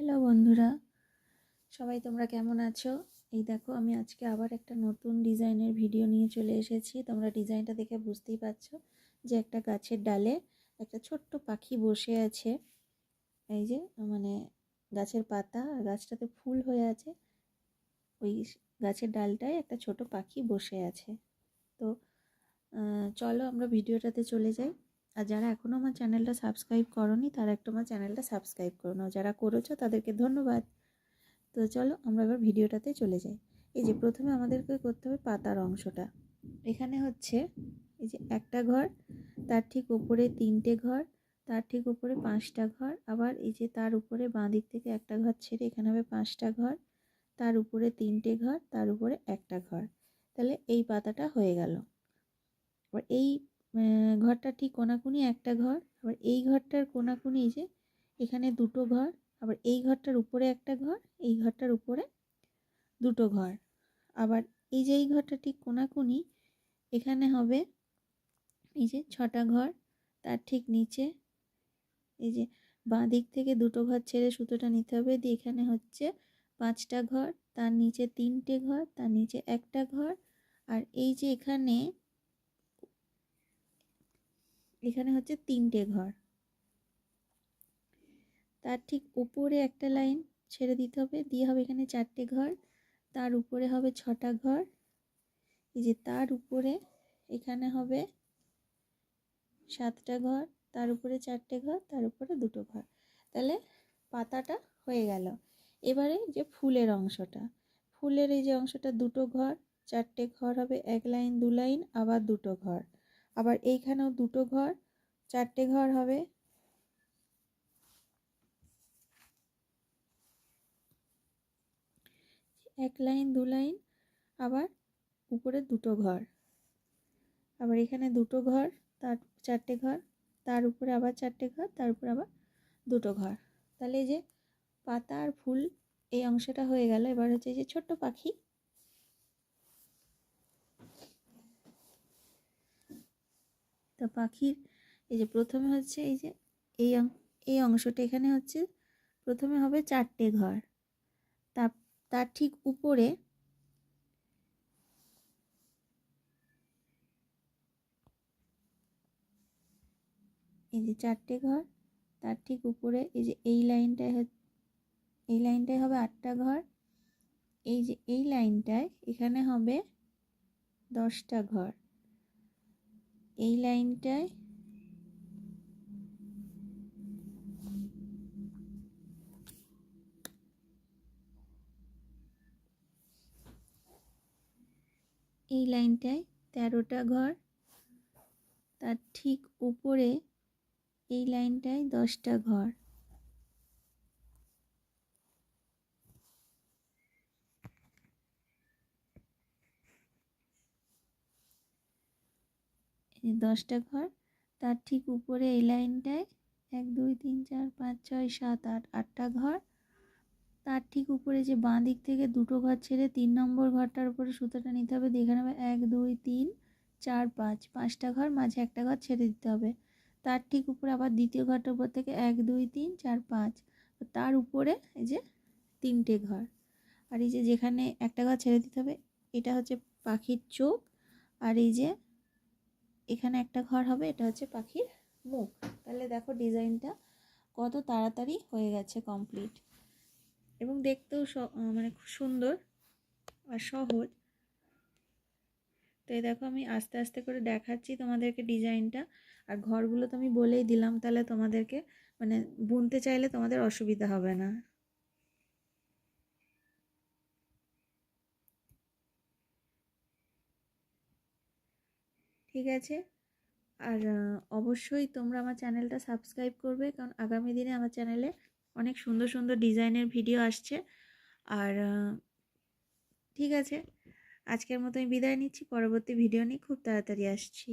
Hello বন্ধুরা, সবাই তোমরা কেমন আছো? এই দেখো, আমি আজকে আবার একটা নতুন ডিজাইনের ভিডিও নিয়ে চলে এসেছি। তোমরা ডিজাইনটা দেখে বুঝতেই পারছ যে একটা গাছের ডালে একটা ছোট্ট পাখি বসে আছে। এই যে মানে গাছের পাতা, আর গাছটাতে ফুল হয়ে আছে। ওই গাছের ডালটায় একটা ছোট পাখি বসে আছে। তো চলো আমরা ভিডিওটাতে চলে যাই। আর যারা এখনও আমার চ্যানেলটা সাবস্ক্রাইব করনি, তারা একটু আমার চ্যানেলটা সাবস্ক্রাইব করো নাও। যারা করেছ, তাদেরকে ধন্যবাদ। তো চলো, আমরা এবার ভিডিওটাতে চলে যাই। এই যে প্রথমে আমাদেরকে করতে হবে পাতার অংশটা। এখানে হচ্ছে, এই যে একটা ঘর, তার ঠিক উপরে তিনটে ঘর, তার ঠিক উপরে পাঁচটা ঘর, আবার এই যে তার উপরে বাঁ দিক থেকে একটা ঘর ছেড়ে এখানে হবে পাঁচটা ঘর, তার উপরে তিনটে ঘর, তার উপরে একটা ঘর। তাহলে এই পাতাটা হয়ে গেল। এবার এই ঘরটা ঠিক কোনাকুনি একটা ঘর, আবার এই ঘরটার কোনাকুনি যে এখানে দুটো ঘর, আবার এই ঘরটার উপরে একটা ঘর, এই ঘরটার উপরে দুটো ঘর। আবার এই যে এই ঘরটা ঠিক কোনাকুনি, এখানে হবে এই যে ছটা ঘর, তার ঠিক নিচে এই যে বাঁ দিক থেকে দুটো ঘর ছেড়ে সুতোটা নিতে হবে, দিয়ে এখানে হচ্ছে পাঁচটা ঘর, তার নিচে তিনটে ঘর, তার নিচে একটা ঘর, আর এই যে এখানে এখানে হচ্ছে তিনটে ঘর। তার ঠিক উপরে একটা লাইন ছেড়ে দিতে হবে, দিয়ে হবে এখানে চারটে ঘর, তার উপরে হবে ছটা ঘর। এই যে তার উপরে এখানে হবে সাতটা ঘর, তার উপরে চারটে ঘর, তার উপরে দুটো ঘর। তাহলে পাতাটা হয়ে গেল। এবারে যে ফুলের অংশটা, ফুলের এই যে অংশটা দুটো ঘর, চারটে ঘর হবে, এক লাইন, দু লাইন, আবার দুটো ঘর। আবার এইখানেও দুটো ঘর, চারটে ঘর হবে। এক লাইন, দু লাইন, আবার উপরে দুটো ঘর। আবার এখানে দুটো ঘর, তার চারটে ঘর, তার উপরে আবার চারটে ঘর, তার উপরে আবার দুটো ঘর। তাহলে এই যে পাতা আর ফুল এই অংশটা হয়ে গেল, এবার হচ্ছে যে ছোট্ট পাখি। তো পাখির, এই যে প্রথমে হচ্ছে এই যে এই এই অংশটা এখানে হচ্ছে প্রথমে হবে চারটে ঘর। তার তার ঠিক উপরে এই যে চারটে ঘর, তার ঠিক উপরে এই যে এই লাইনটায় এই লাইনটায় হবে আটটা ঘর, এই যে এই লাইনটায় এখানে হবে দশটা ঘর। এই লাইনটায়। এই লাইনটায় তেরোটা ঘর তার ঠিক উপরে এই লাইনটায় দশটা ঘর। দশটা ঘর, তার ঠিক উপরে এই লাইনটায় এক, দুই, তিন, চার, পাঁচ, ছয়, সাত, আট, আটটা ঘর। তার ঠিক উপরে যে বাঁ দিক থেকে দুটো ঘর ছেড়ে তিন নম্বর ঘরটার উপরে সুতোটা নিতে হবে দেখে নেবে এক, দুই, তিন, চার, পাঁচ, পাঁচটা ঘর, মাঝে একটা ঘর ছেড়ে দিতে হবে। তার ঠিক উপরে আবার দ্বিতীয় ঘরটার উপর থেকে এক, দুই, তিন, চার, পাঁচ, তার উপরে এই যে তিনটে ঘর। আর এই যে যেখানে একটা ঘর ছেড়ে দিতে হবে, এটা হচ্ছে পাখির চোখ, আর এই যে এখানে একটা ঘর হবে, এটা হচ্ছে পাখির মুখ। তাহলে দেখো ডিজাইনটা কত তাড়াতাড়ি হয়ে গেছে কমপ্লিট এবং দেখতেও মানে খুব সুন্দর আর সহজ। তো এই দেখো আমি আস্তে আস্তে করে দেখাচ্ছি তোমাদেরকে ডিজাইনটা। আর ঘরগুলো তো আমি বলেই দিলাম, তাহলে তোমাদেরকে মানে বুনতে চাইলে তোমাদের অসুবিধা হবে না। ঠিক আছে আর অবশ্যই তোমরা আমার চ্যানেলটা সাবস্ক্রাইব করবে, কারণ আগামী দিনে আমার চ্যানেলে অনেক সুন্দর সুন্দর ডিজাইনের ভিডিও আসছে। আর ঠিক আছে, আজকের মতো আমি বিদায় নিচ্ছি, পরবর্তী ভিডিও নিয়ে খুব তাড়াতাড়ি আসছি।